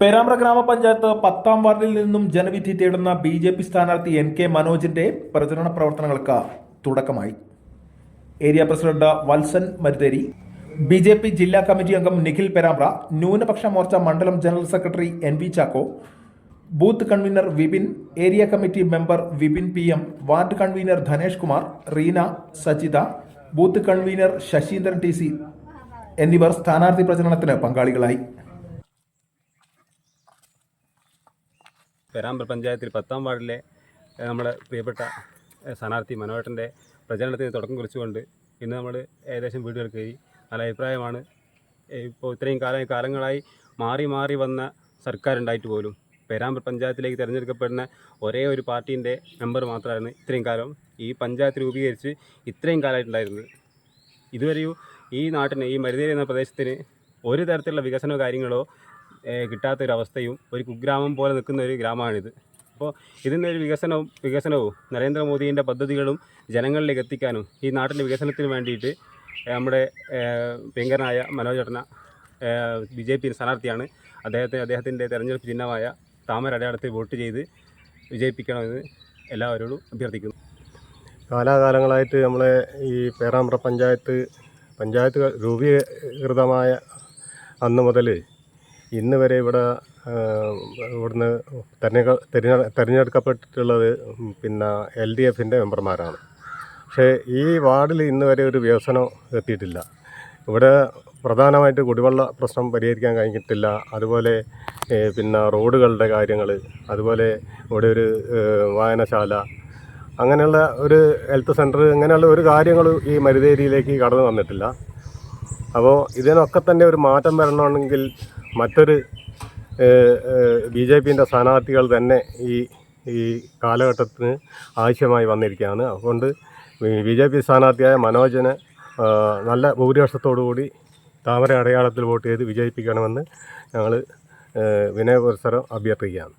പേരാമ്പ്ര ഗ്രാമപഞ്ചായത്ത് പത്താം വാർഡിൽ നിന്നും ജനവിധി തേടുന്ന ബി ജെ പി സ്ഥാനാർത്ഥി എൻ കെ മനോജിന്റെ പ്രചരണ പ്രവർത്തനങ്ങൾക്ക് തുടക്കമായി. Area president Valsan Marutheri B J P ജില്ലാ കമ്മിറ്റി അംഗം നിഖിൽ പേരാമ്പ്ര ന്യൂനപക്ഷ മോർച്ച മണ്ഡലം general secretary N V Chacko booth convener Vipin area committee member Vipin P M ward convener Dhanesh Kumar Reena Sajitha booth convener Sasheendran T C എന്നിവർ സ്ഥാനാർത്ഥി പ്രചരണത്തിന് പങ്കാളികളായി. പേരാമ്പ്ര പഞ്ചായത്തിൽ പത്താം വാർഡിലെ നമ്മുടെ പ്രിയപ്പെട്ട സ്ഥാനാർത്ഥി മനോഹരന്റെ പ്രചരണത്തിന് തുടക്കം കുറിച്ചുകൊണ്ട് ഇന്ന് നമ്മൾ ഏകദേശം വീടുകൾ കയറി നല്ല അഭിപ്രായമാണ്. ഇപ്പോൾ ഇത്രയും കാലം കാലങ്ങളായി മാറി മാറി വന്ന സർക്കാർ ഉണ്ടായിട്ട് പോലും പേരാമ്പ്ര പഞ്ചായത്തിലേക്ക് തിരഞ്ഞെടുക്കപ്പെടുന്ന ഒരേ ഒരു പാർട്ടീന്റെ മെമ്പർ മാത്രമായിരുന്നു ഇത്രയും കാലം. ഈ പഞ്ചായത്ത് രൂപീകരിച്ച് ഇത്രയും കാലമായിട്ടുണ്ടായിരുന്നത്. ഇതുവരെയും ഈ നാട്ടിന് ഈ മരുതേരി എന്ന പ്രദേശത്തിന് ഒരു തരത്തിലുള്ള വികസനമോ കാര്യങ്ങളോ കിട്ടാത്തൊരവസ്ഥയും ഒരു കുഗ്രാമം പോലെ നിൽക്കുന്ന ഒരു ഗ്രാമമാണിത്. അപ്പോൾ ഇതിന്റെ ഒരു വികസനവും വികസനവും നരേന്ദ്രമോദിന്റെ പദ്ധതികളും ജനങ്ങളിലേക്ക് എത്തിക്കാനും ഈ നാട്ടിന്റെ വികസനത്തിന് വേണ്ടിയിട്ട് നമ്മുടെ പ്രിയങ്കരനായ മനോജ് ചേട്ടന ബി ജെ പി സ്ഥാനാർത്ഥിയാണ്. അദ്ദേഹത്തെ അദ്ദേഹത്തിന്റെ തെരഞ്ഞെടുപ്പ് ചിഹ്നമായ താമര അടയാളത്തിൽ വോട്ട് ചെയ്ത് വിജയിപ്പിക്കണമെന്ന് എല്ലാവരോടും അഭ്യർത്ഥിക്കുന്നു. കാലാകാലങ്ങളായിട്ട് നമ്മളെ ഈ പേരാമ്പ്ര പഞ്ചായത്ത് പഞ്ചായത്ത് രൂപീകൃതമായ അന്ന് മുതൽ ഇന്ന് വരെ ഇവിടെ ഇവിടുന്ന് തെരഞ്ഞെ തിരഞ്ഞെടുക്കപ്പെട്ടിട്ടുള്ളത് പിന്നെ എൽ ഡി എഫിന്റെ മെമ്പർമാരാണ്. പക്ഷേ ഈ വാർഡിൽ ഇന്ന് വരെ ഒരു വികസനം എത്തിയിട്ടില്ല. ഇവിടെ പ്രധാനമായിട്ട് കുടിവെള്ള പ്രശ്നം പരിഹരിക്കാൻ കഴിഞ്ഞിട്ടില്ല. അതുപോലെ പിന്നെ റോഡുകളുടെ കാര്യങ്ങൾ അതുപോലെ ഇവിടെ ഒരു വായനശാല അങ്ങനെയുള്ള ഒരു ഹെൽത്ത് സെന്റർ അങ്ങനെയുള്ള ഒരു കാര്യങ്ങളും ഈ മരുതേരിയിലേക്ക് കടന്നു വന്നിട്ടില്ല. അപ്പോൾ ഇതിനൊക്കെ തന്നെ ഒരു മാറ്റം വരണമെങ്കിൽ മറ്റൊരു ബി ജെ പിന്റെ സ്ഥാനാർത്ഥികൾ തന്നെ ഈ ഈ കാലഘട്ടത്തിന് ആവശ്യമായി വന്നിരിക്കുകയാണ്. അതുകൊണ്ട് ബി ജെ പി സ്ഥാനാർത്ഥിയായ മനോജിനെ നല്ല ഭൂരിപക്ഷത്തോടുകൂടി താമര അടയാളത്തിൽ വോട്ട് ചെയ്ത് വിജയിപ്പിക്കണമെന്ന് ഞങ്ങൾ വിനയപുരസരം അഭ്യർത്ഥിക്കുകയാണ്.